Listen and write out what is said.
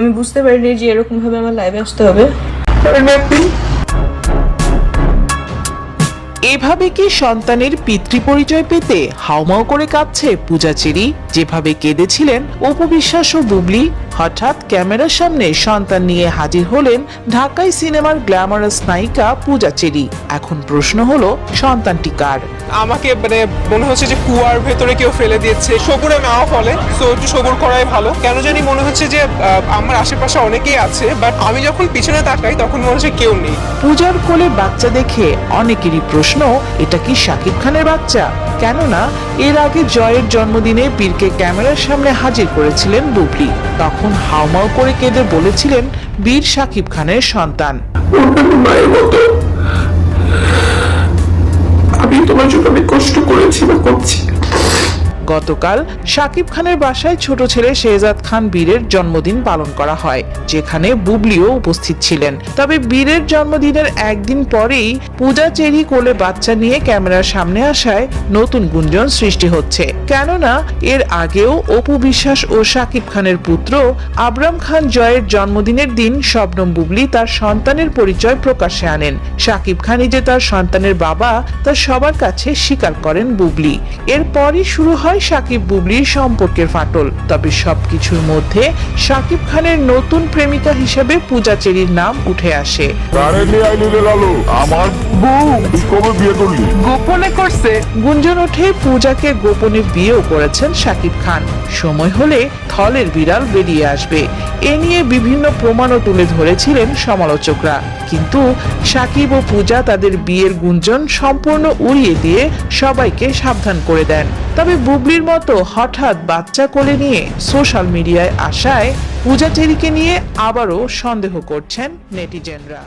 আমি বুঝতে পারিনি যে এরকম ভাবে আমার লাইভে আসতে হবে। এভাবে কি সন্তানের পিতৃ পরিচয় পেতে হাওমাও করে কাঁদছে পূজাচেরি যেভাবে কেঁদেছিলেন অপবিশ্বাস ও বুবলি হঠাৎ ক্যামেরার সামনে সন্তান নিয়ে হাজির হলেন ঢাকাই সিনেমার গ্ল্যামারাস নায়িকা পূজা চেরি। এখন প্রশ্ন হলো সন্তানটি কার? আমাকে মানে মনে হচ্ছে যে কুয়ার ভেতরে কেউ ফেলে দিয়েছে। সবুরে নাও ফলে তো একটু সবুর করাই ভালো। কেন জানি মনে হচ্ছে যে আমার আশেপাশে অনেকেই আছে বাট আমি যখন পিছনে তাকাই তখন মনে হচ্ছে কেউ নেই। পূজার কোলে বাচ্চা দেখে অনেকেরই প্রশ্ন এটা কি শাকিব খানের বাচ্চা? কেননা এর আগে জয়ের জন্মদিনে পীরকে ক্যামেরার সামনে হাজির করেছিলেন বুবলি। তখন হাউমাউ করে কেঁদে বলেছিলেন বীর সাকিব খানের সন্তান। আমি তোমার জন্য অনেক কষ্ট করেছি বা করছি। গতকাল শাকিব খানের বাসায় ছোট ছেলে শেহজাদ খান বীরের জন্মদিন পালন করা হয়, যেখানে বুবলিও উপস্থিত ছিলেন। তবে বীরের জন্মদিনের একদিন পরেই পূজা চেরি কোলে বাচ্চা নিয়ে ক্যামেরার সামনে আসায় নতুন গুঞ্জন সৃষ্টি হচ্ছে। কেননা, এর আগেও অপু বিশ্বাস ও শাকিব খানের পুত্র আবরাম খান জয়ের জন্মদিনের দিন শবনম বুবলি তার সন্তানের পরিচয় প্রকাশ্যে আনেন। শাকিব খানই যে তার সন্তানের বাবা, তা সবার কাছে স্বীকার করেন বুবলি। এরপরই শুরু হয় সাকিব বুবলির সম্পর্কের ফাটল। তবে সবকিছুর মধ্যে শাকিব খানের নতুন প্রেমিকা হিসেবে পূজা চেরির নাম উঠে আসে। আমার বউ কবে বিয়ে করলি? গোপনে করছে। গুঞ্জন ওঠে পূজাকে গোপনে বিয়েও করেছেন শাকিব খান। সময় হলে থলের বিড়াল বেরিয়ে আসবে। এ নিয়ে বিভিন্ন প্রমাণও তুলে ধরেছিলেন সমালোচকরা। কিন্তু সাকিব ও পূজা তাদের বিয়ের গুঞ্জন সম্পূর্ণ উড়িয়ে দিয়ে সবাইকে সাবধান করে দেন। তবে বুবলির মতো হঠাৎ বাচ্চা কোলে নিয়ে সোশ্যাল মিডিয়ায় আসায় পূজা চেরিকে নিয়ে আবারও সন্দেহ করছেন নেটিজেনরা।